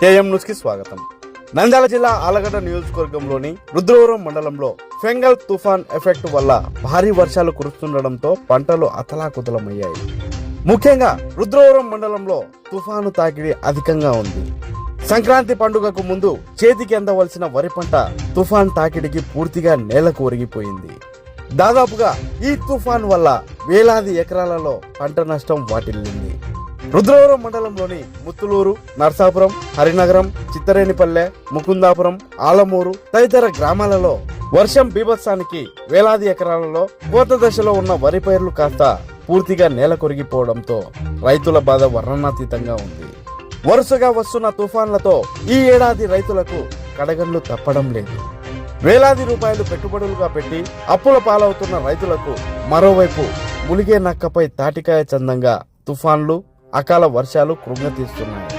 తేజం న్యూస్కి స్వాగతం. నంద్యాల జిల్లా ఆలగడ్డ నియోజకవర్గంలోని రుద్రవరం మండలంలో ఫెంగల్ తుఫాన్ ఎఫెక్ట్ వల్ల భారీ వర్షాలు కురుస్తుండటంతో పంటలు అతలాకుతలమయ్యాయి. ముఖ్యంగా రుద్రవరం మండలంలో తుఫాను తాకిడి అధికంగా ఉంది. సంక్రాంతి పండుగకు ముందు చేతికి అందవలసిన వరి పంట తుఫాన్ తాకిడికి పూర్తిగా నేలకు ఒరిగిపోయింది. దాదాపుగా ఈ తుఫాన్ వల్ల వేలాది ఎకరాలలో పంట నష్టం వాటిల్లింది. రుద్రవరం మండలంలోని ముత్తులూరు నర్సాపురం హరినగరం చిత్తరేనిపల్లె ముకుందాపురం ఆలమూరు తదితర గ్రామాలలో వర్షం బీభత్సానికి వేలాది ఎకరాలలో కోత దశలో ఉన్న వరి పైర్లు కాస్త పూర్తిగా నేల కొరిగిపోవడంతో రైతుల బాధ వర్ణనాతీతంగా ఉంది. వరుసగా వస్తున్న తుఫాన్లతో ఈ ఏడాది రైతులకు కడగండ్లు తప్పడం లేదు. వేలాది రూపాయలు పెట్టుబడులుగా పెట్టి అప్పుల పాలవుతున్న రైతులకు మరోవైపు ములిగే నక్కపై తాటికాయ చందంగా తుఫాన్లు అకాల వర్షాలు కృంగతీస్తున్నాయి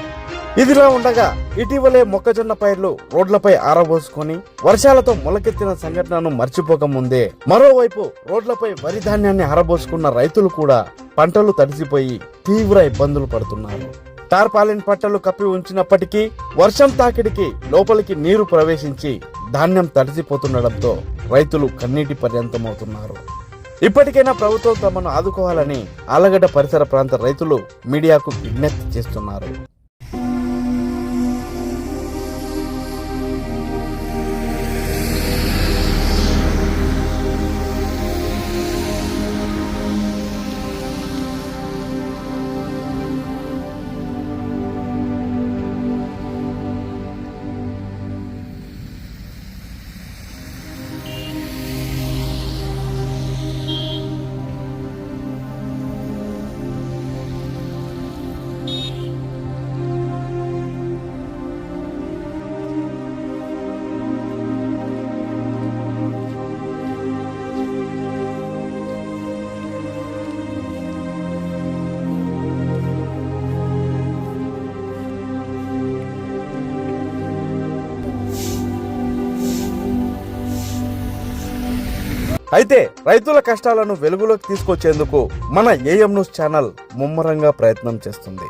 ఇదిలా ఉండగా ఇటీవలే మొక్కజొన్న పైర్లు రోడ్లపై ఆరబోసుకొని వర్షాలతో మొలకెత్తిన సంఘటనను మర్చిపోక ముందే మరోవైపు రోడ్లపై వరి ధాన్యాన్ని ఆరబోసుకున్న రైతులు కూడా పంటలు తడిసిపోయి తీవ్ర ఇబ్బందులు పడుతున్నారు. టార్పాలిన్ పట్టలు కప్పి ఉంచినప్పటికీ వర్షం తాకిడికి లోపలికి నీరు ప్రవేశించి ధాన్యం తడిసిపోతుండటంతో రైతులు కన్నీటి పర్యంతమవుతున్నారు. ఇప్పటికైనా ప్రభుత్వం తమను ఆదుకోవాలని ఆలగడ్డ పరిసర ప్రాంత రైతులు మీడియాకు విజ్ఞప్తి చేస్తున్నారు. అయితే రైతుల కష్టాలను వెలుగులోకి తీసుకొచ్చేందుకు మన ఏఎం న్యూస్ ఛానల్ ముమ్మరంగా ప్రయత్నం చేస్తుంది.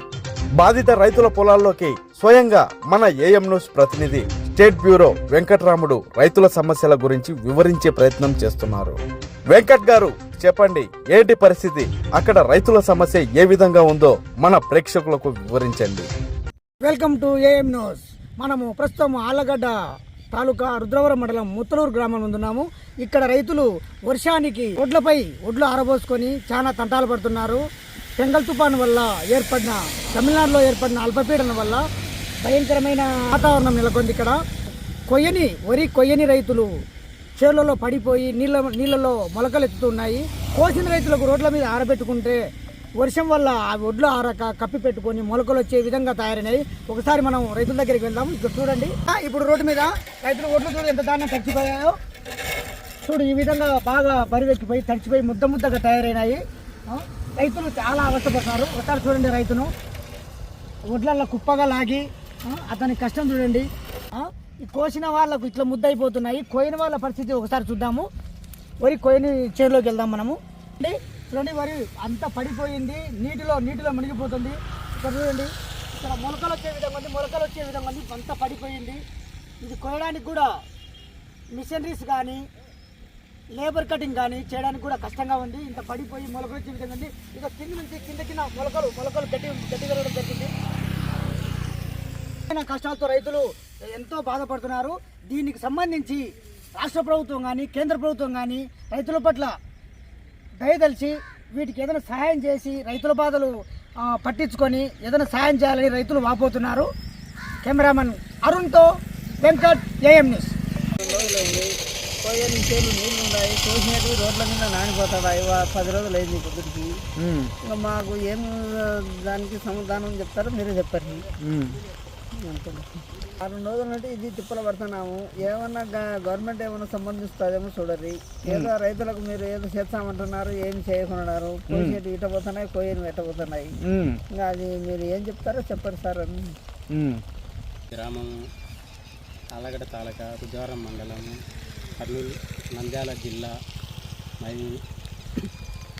బాధిత రైతుల పొలాల్లోకి స్వయంగా మన ఏఎం న్యూస్ ప్రతినిధి స్టేట్ బ్యూరో వెంకట్రాముడు రైతుల సమస్యల గురించి వివరించే ప్రయత్నం చేస్తున్నారు. వెంకట్ గారు చెప్పండి ఏంటి పరిస్థితి? అక్కడ రైతుల సమస్య ఏ విధంగా ఉందో మన ప్రేక్షకులకు వివరించండి. Welcome to AM news. మనము ప్రస్తుతం ఆలగడ్డ తాలూకా రుద్రవరం మండలం ముత్తలూరు గ్రామం ఉన్నాము. ఇక్కడ రైతులు వర్షానికి ఒడ్లపై ఒడ్లు ఆరబోసుకొని చాలా తంటాలు పడుతున్నారు. పెంగల్ తుఫాను వల్ల ఏర్పడిన తమిళనాడులో ఏర్పడిన అల్పపీడనం వల్ల భయంకరమైన వాతావరణం నెలకొంది ఇక్కడ. కొయ్యని వరి కొయ్యని రైతులు చేలలో పడిపోయి నీళ్ళ నీళ్ళలో మొలకలు ఎత్తుతున్నాయి కోసిన రైతులకు రోడ్ల మీద ఆరబెట్టుకుంటే వర్షం వల్ల ఆ ఒడ్లు ఆరక కప్పి పెట్టుకొని మొలకలు వచ్చే విధంగా తయారైనాయి. ఒకసారి మనం రైతుల దగ్గరికి వెళ్దాం. ఇక్కడ చూడండి. ఇప్పుడు రోడ్డు మీద రైతులు ఒడ్లు చూడు ఎంత దాన్ని తడిచిపోయాయో. చూడు ఈ విధంగా బాగా పరివెక్కిపోయి తడిచిపోయి ముద్ద ముద్దగా తయారైనాయి. రైతులు చాలా అవసరపడతారు ఒకసారి చూడండి రైతును. ఒడ్లల్లో కుప్పగా లాగి అతని కష్టం చూడండి. ఈ కోసిన వాళ్ళకు ఇట్లా ముద్ద అయిపోతున్నాయి. కోయిన వాళ్ళ పరిస్థితి ఒకసారి చూద్దాము. వరి కోయిన చేరులోకి వెళ్దాం మనము. అంటే చూడండి వరి అంతా పడిపోయింది. నీటిలో నీటిలో మునిగిపోతుంది. ఇక్కడ చూడండి ఇక్కడ మొలకలు వచ్చే విధంగా ఉంది మొలకలు వచ్చే విధంగా ఉంది. అంతా పడిపోయింది. ఇది కొనడానికి కూడా మిషనరీస్ కానీ లేబర్ కటింగ్ కానీ చేయడానికి కూడా కష్టంగా ఉంది. ఇంత పడిపోయి మొలకలు వచ్చే విధంగా ఉంది. ఇక కింద నుంచి కింద కింద మొలకలు మొలకలు గట్టి గట్టి పెరగడం జరిగింది. కష్టాలతో రైతులు ఎంతో బాధపడుతున్నారు. దీనికి సంబంధించి రాష్ట్ర ప్రభుత్వం కానీ కేంద్ర ప్రభుత్వం కానీ రైతుల పట్ల దయదలిచి వీటికి ఏదైనా సహాయం చేసి రైతుల బాధలు ఆ, పట్టించుకొని ఏదైనా సహాయం చేయాలని రైతులు వాపోతున్నారు. కెమెరామన్ అరుణ్తో వెంకట్ ఏఎం న్యూస్. చేలు నీళ్ళు ఉన్నాయి చూసినట్టు రోడ్ల మీద నానిపోతాయి పది రోజులు అయింది పొద్దుటికి ఇంకా మాకు ఏం దానికి సమాధానం చెప్తారో మీరే చెప్పారు ఆరు రోజుల నుండి ఇది తిప్పలు పడుతున్నాము. ఏమన్నా గ- గవర్నమెంట్ ఏమైనా సంబంధిస్తుందేమో చూడరు ఏదో రైతులకు మీరు ఏదో చేస్తామంటున్నారు ఏం చేయకున్నారు పోసేటి ఇట పోతున్నాయి కోయని ఎట్టబోతున్నాయి ఇంకా అది మీరు ఏం చెప్తారో చెప్పండి సార్ అని. గ్రామం ఆలగడ్డ తాలూకా రుద్రవరం మండలం కర్నూలు నంద్యాల జిల్లా మరి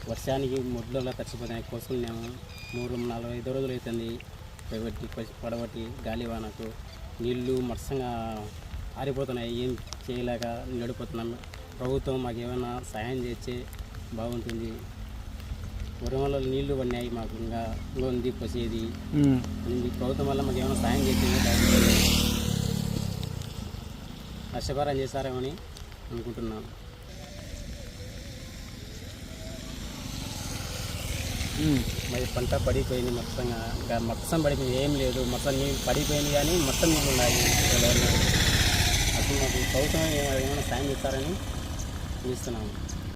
వర్షానికి ముడ్లలో తడిచిపోయినాయి కోసుకున్నాము. మూడు నాలుగు ఐదు రోజులు అవుతుంది. పడబట్టి పడబట్టి గాలివానకు నీళ్ళు మత్సంగా ఆరిపోతున్నాయి. ఏం చేయలేక నడిపోతున్నాం ప్రభుత్వం మాకు ఏమైనా సహాయం చేస్తే బాగుంటుంది. వరంలో నీళ్ళు పడినాయి మాకు ఇంకా ఉంది పోసేది. ప్రభుత్వం వల్ల మాకు ఏమైనా సహాయం చేస్తే నష్టపరం చేస్తారేమని అనుకుంటున్నాను. మరి పంట పడిపోయింది మొత్తంగా. ఇంకా మొత్తం పడిపోయింది. ఏం లేదు. మొత్తం నీళ్ళు పడిపోయింది కానీ మొత్తం నీళ్ళు ఉన్నాయి. అసలు మాకు ప్రభుత్వం ఏమైనా సాయం ఇస్తారని చూస్తున్నాము.